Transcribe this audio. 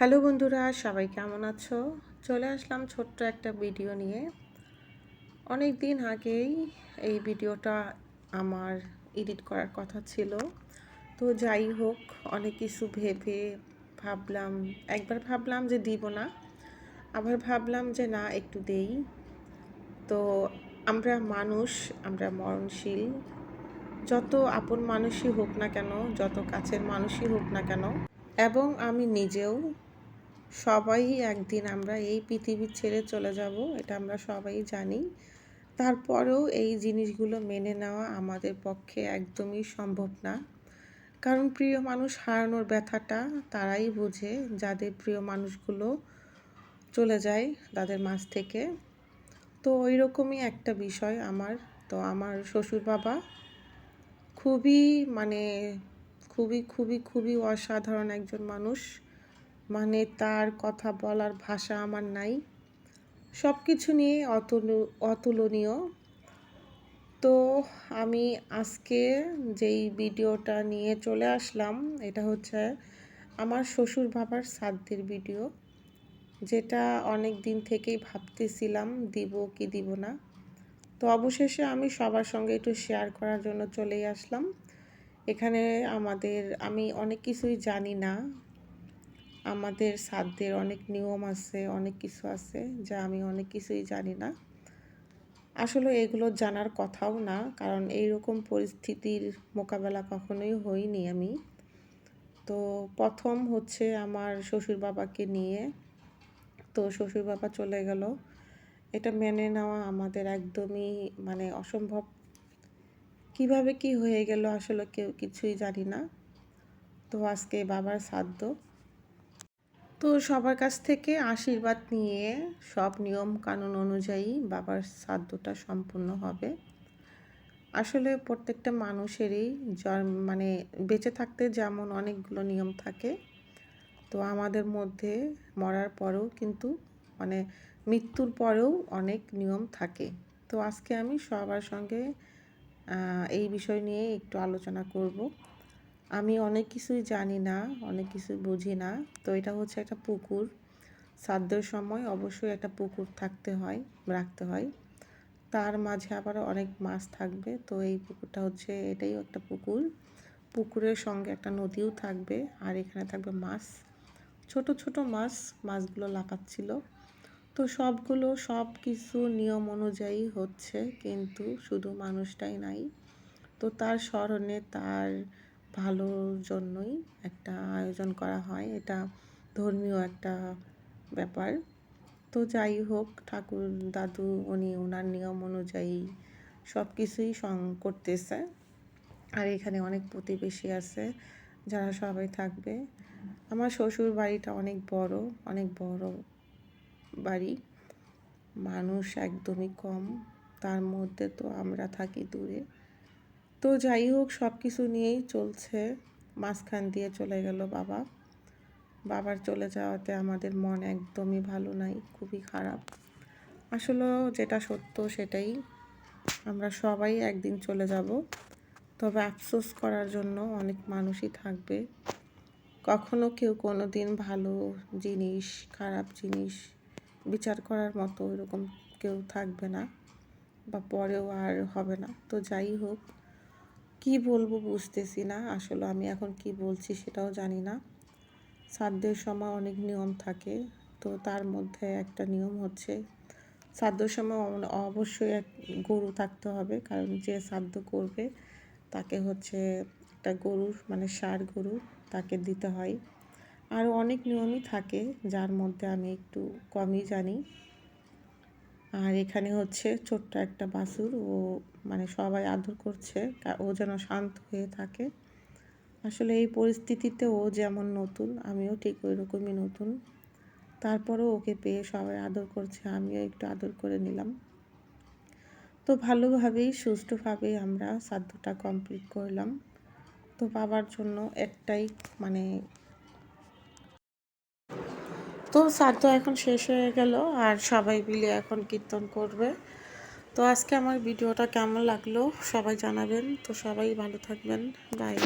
Hello বন্ধুরা, সবাই কেমন আছো? চলে আসলাম ছোট্ট একটা ভিডিও নিয়ে। অনেক দিন আগেই এই ভিডিওটা আমার এডিট করার কথা ছিল। তো যাই হোক, অনেক কিছু ভেবে ভাবলাম, একবার ভাবলাম যে দিব না, আবার ভাবলাম যে না, একটু দেই। তো আমরা মানুষ, আমরা মরণশীল। যত আপন মানুষই হোক না কেন, যত কাছের মানুষই হোক না কেন, এবং আমি নিজেও সবাই একদিন আমরা এই পৃথিবী ছেড়ে চলে যাব, এটা আমরা সবাই জানি। তারপরেও এই জিনিসগুলো মেনে নেওয়া আমাদের পক্ষে একদমই সম্ভব না। কারণ প্রিয় মানুষ হারানোর ব্যথাটা তারাই বোঝে, যাদের প্রিয় মানুষগুলো চলে যায় তাদের মাঝ থেকে। তো ওই রকমই একটা বিষয় আমার। তো আমার শ্বশুর বাবা খুবই মানে খুবই খুবই খুবই অসাধারণ একজন মানুষ। মানে তার কথা বলার ভাষা আমার নাই। সব কিছু নিয়ে অতুল, অতুলনীয়। তো আমি আজকে যেই ভিডিওটা নিয়ে চলে আসলাম, এটা হচ্ছে আমার শ্বশুর বাবার সাধ্যের ভিডিও, যেটা অনেক দিন থেকেই ভাবতেছিলাম, দিব কি দিব না। তো অবশেষে আমি সবার সঙ্গে একটু শেয়ার করার জন্য চলেই আসলাম। এখানে আমাদের, আমি অনেক কিছুই জানি না আমাদের সাধ্যের অনেক নিয়ম আছে, অনেক কিছু আছে যা আমি অনেক কিছুই জানি না। আসলে এগুলো জানার কথাও না, কারণ এই রকম পরিস্থিতির মোকাবেলা কখনোই হইনি আমি। তো প্রথম হচ্ছে আমার শ্বশুর বাবাকে নিয়ে, তো শ্বশুর বাবা চলে গেল। এটা মেনে নেওয়া আমাদের একদমই মানে অসম্ভব। কীভাবে কি হয়ে গেল আসলে কেউ কিছুই জানি না। তো আজকে বাবার সাধ্য। তো সবার কাছ থেকে আশীর্বাদ নিয়ে সব নিয়ম কানুন অনুযায়ী বাবার শ্রাদ্ধটা সম্পূর্ণ হবে। আসলে প্রত্যেকটা মানুষেরই মানে বেঁচে থাকতে যেমন অনেকগুলো নিয়ম থাকে, তো আমাদের মধ্যে মরার পরেও কিন্তু মানে মৃত্যুর পরেও অনেক নিয়ম থাকে। তো আজকে আমি সবার সঙ্গে এই বিষয় নিয়ে একটু আলোচনা করব। আমি অনেক কিছুই জানি না, অনেক কিছু বুঝি না। তো এটা হচ্ছে একটা পুকুর। শ্রাদ্ধের সময় অবশ্যই একটা পুকুর থাকতে হয়, রাখতে হয়। তার মাঝে আবার অনেক মাছ থাকবে। তো এই পুকুরটা হচ্ছে এটাই একটা পুকুর। পুকুরের সঙ্গে একটা নদীও থাকবে আর এখানে থাকবে মাছ। ছোট ছোট মাছ, মাছগুলো লাফাচ্ছিল। তো সবগুলো সব কিছু নিয়ম অনুযায়ী হচ্ছে, কিন্তু শুধু মানুষটাই নাই। তো তার স্মরণে তার ভালোর জন্যই একটা আয়োজন করা হয়। এটা ধর্মীয় একটা ব্যাপার। তো যাই হোক, ঠাকুর, দাদু, উনি ওনার নিয়ম অনুযায়ী সব কিছুই সং করতেছে। আর এখানে অনেক প্রতিবেশী আছে যারা সবাই থাকবে। আমার শ্বশুর বাড়িটা অনেক বড় অনেক বড় বাড়ি। মানুষ একদমই কম। তার মধ্যে তো আমরা থাকি দূরে। তো যাই হোক সব কিছু নিয়েই চলছে। মাঝখান দিয়ে চলে গেল বাবা। বাবার চলে যাওয়াতে আমাদের মন একদমই ভালো নাই, খুবই খারাপ। আসলে যেটা সত্য সেটাই, আমরা সবাই একদিন চলে যাব। তবে আফসোস করার জন্য অনেক মানুষই থাকবে। কখনো কেউ কোনো দিন ভালো জিনিস, খারাপ জিনিস বিচার করার মতো এরকম কেউ থাকবে না বা পরেও আর হবে না। তো যাই হোক কি বলব বুঝতেছি না, আসলে আমি এখন কি বলছি সেটাও জানি না। শ্রাদ্ধের সময় অনেক নিয়ম থাকে, তো তার মধ্যে একটা নিয়ম হচ্ছে শ্রাদ্ধের সময় অবশ্যই এক গরু থাকতে হবে, কারণ যে শ্রাদ্ধ করবে তাকে হচ্ছে একটা গরুর মানে সার গরু তাকে দিতে হয়। আরও অনেক নিয়মই থাকে, যার মধ্যে আমি একটু কমই জানি। আর এখানে হচ্ছে ছোট্ট একটা বাছুর ও মানে সবাই আদর করছে ও যেন শান্ত হয়ে থাকে। আসলে এই পরিস্থিতিতে ও যেমন নতুন, আমিও ঠিক ওই রকমই নতুন। তারপরেও ওকে পেয়ে সবাই আদর করছে, আমিও একটু আদর করে নিলাম। তো ভালোভাবেই, সুষ্ঠুভাবেই আমরা সাধ্যটা কমপ্লিট করলাম। তো বাবার জন্য একটাই মানে তো শ্রাদ্ধ এখন শেষ হয়ে গেল আর সবাই মিলে এখন কীর্তন করবে। তো আজকে আমার ভিডিওটা কেমন লাগল সবাই জানাবেন। তো সবাই ভালো থাকবেন। বাই